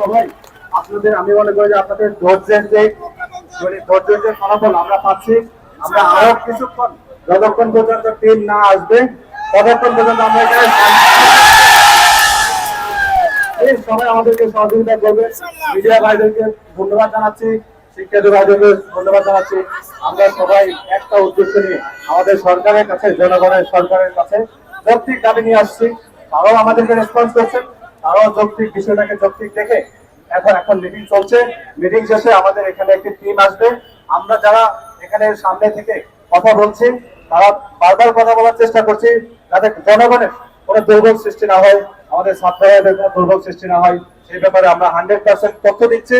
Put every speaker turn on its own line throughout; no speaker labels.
সবাই, আপনাদের, আমি মনে করি যে আপনাদের ধৈর্যের যে মানে ধৈর্যের ফলাফল আমরা পাচ্ছি, আমরা আরও কিছুক্ষণ যতক্ষণ পর্যন্ত টিম না আসবে, ততক্ষণ পর্যন্ত আমরা এখানে সবাই আমাদেরকে সহযোগিতা করবে। মিডিয়া ভাইদেরকে ধন্যবাদ জানাচ্ছি, শিক্ষার্থী ভাইদেরকে ধন্যবাদ জানাচ্ছি। আমরা সবাই একটা উদ্দেশ্য নিয়ে আমাদের সরকারের কাছে, জনগণের সরকারের কাছে যৌক্তিক দাবি নিয়ে আসছি। তারাও আমাদেরকে রেসপন্স করছেন তারাও যৌক্তিক বিষয়টাকে যৌক্তিক দেখে এখন এখন মিটিং চলছে। মিটিং শেষে আমাদের এখানে একটি টিম আসবে। আমরা যারা এখানে সামনে থেকে কথা বলছি, তারা বারবার কথা বলার চেষ্টা করছি যাতে জনগণের কোনো দুর্ভোগ সৃষ্টি না হয়, আমাদের ছাত্রদের কোনো দুর্ভোগ সৃষ্টি না হয়। সেই ব্যাপারে আমরা হান্ড্রেড পার্সেন্ট তথ্য দিচ্ছি।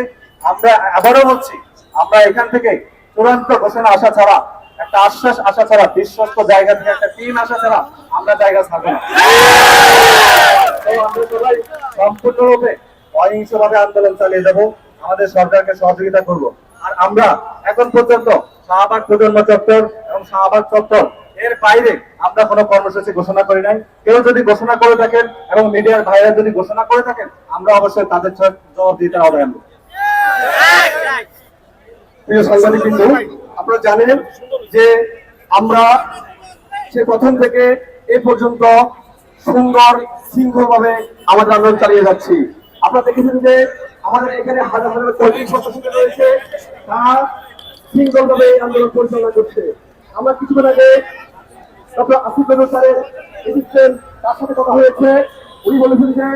আমরা আবারও বলছি, আমরা এখান থেকে চূড়ান্ত ঘোষণা আসা ছাড়া, একটা আশ্বাস আসা ছাড়া, বিশ্বস্ত জায়গা থেকে একটা টিম আসা ছাড়া আমরা জায়গা ছাড়বো না। সম্পূর্ণরূপে অহিংসভাবে আন্দোলন চালিয়ে যাব। আমাদের সরকারকে সহযোগিতা করব। আর আমরা এখন পর্যন্ত শাহবাগ প্রজন্ম চত্বর এবং শাহবাগ চত্বর এর বাইরে আমরা কোনো কর্মসূচি ঘোষণা করি নাই। কেউ যদি ঘোষণা করে থাকেন এবং মিডিয়ার ভাইরা যদি ঘোষণা করে থাকেন, আমরা অবশ্যই তাদের জবাব দিতে হবে। আমরা প্রিয় সাংবাদিক কিন্তু আপনারা জানেন যে আমরা সে প্রথম থেকে এ পর্যন্ত সুন্দর শৃঙ্খলভাবে আমাদের আন্দোলন চালিয়ে যাচ্ছি। আপনারা দেখেছেন যে আমাদের এখানে হাজার হাজার কর্মী সদস্য রয়েছে, তারা শৃঙ্খলভাবে এই আন্দোলন পরিচালনা করছে। আমরা কিছুক্ষণ আগে ডক্টর আসিফ নজর স্যারের এসেছেন তার সাথে কথা হয়েছে। উনি বলেছেন যে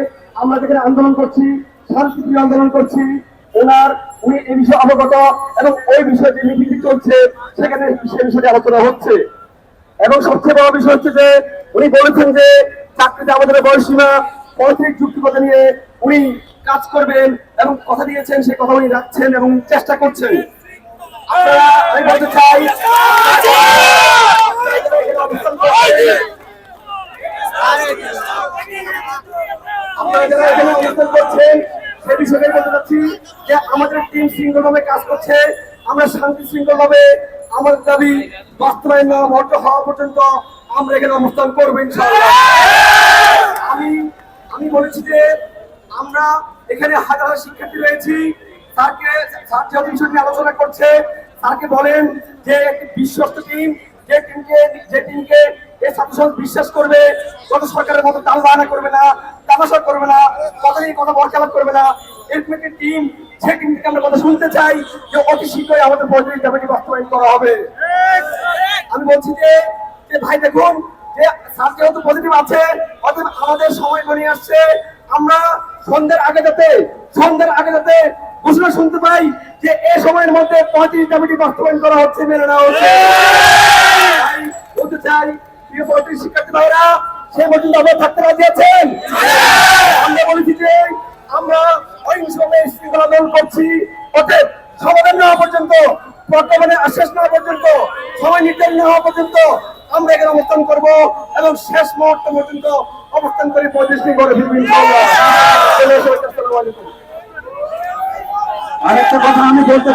আমরা যেখানে আন্দোলন করছি, শান্তিপ্রিয় আন্দোলন করছি, ওনার, উনি এই বিষয়ে অবগত এবং ওই বিষয়ে যে মিটিং চলছে, সেখানে সে বিষয়ে আলোচনা হচ্ছে। এবং সবচেয়ে বড় বিষয় হচ্ছে যে উনি বলেছেন যে চাকরিতে আমাদের বয়সীমা পঁয়ত্রিশ যুক্তিকতা নিয়ে উনি কাজ করবেন এবং কথা দিয়েছেন, সেই কথা উনি রাখছেন এবং চেষ্টা করছেন। আমি বলতে চাই এখানে অনুষ্ঠান করছেন, সে বিষয়ে বলতে যে আমাদের টিম শৃঙ্খলভাবে কাজ করছে, আমরা শান্তি শৃঙ্খলভাবে, আমাদের দাবি বাস্তবায়ন না হওয়া পর্যন্ত আমরা এখানে অবস্থান করব ইনশাআল্লাহ। বলেছি যে আমরা এখানে হাজার শিক্ষার্থী রয়েছি। স্যারকে স্যার বিষয় নিয়ে আলোচনা করছে স্যারকে বলেন যে একটি বিশ্বস্ত টিম যে টিমকে যে টিমকে এই ছাত্র সমাজ বিশ্বাস করবে কত সরকারের মতো দাম বাহানা করবে না তামাশা করবে না কত নিয়ে কথা বরচালাপ করবে না। এরকম একটি টিম সেই টিম থেকে আমরা কথা শুনতে চাই যে অতি শীঘ্রই আমাদের পঁয়ত্রিশ দাবিটি বাস্তবায়ন করা হবে। আমি বলছি যে যে ভাই দেখুন যে স্যার যেহেতু পজিটিভ আছে অতএব আমাদের সময় ঘনিয়ে আসছে। আমরা সন্ধ্যের আগে যাতে সন্ধ্যের আগে যাতে ঘোষণা শুনতে পাই যে এই সময়ের মধ্যে পঁয়ত্রিশ দাবিটি বাস্তবায়ন করা হচ্ছে মেনে নেওয়া হচ্ছে। বলতে চাই প্রিয় পঁয়ত্রিশ শিক্ষার্থী ভাইরা সে পর্যন্ত আপনারা থাকতে রাজি আছেন? আমরা বলেছি যে আমরা অহিংসভাবে শৃঙ্খলা আন্দোলন করছি। অতএব সমাধান না হওয়া পর্যন্ত বর্তমানে আশ্বাস না পর্যন্ত সময় নির্ধারণ না হওয়া পর্যন্ত আমরা এখানে অবস্থান করব এবং শেষ মুহূর্ত পর্যন্ত অবস্থান করে পঁয়ত্রিশটি করে
আরেকটা কথা আমি বলতে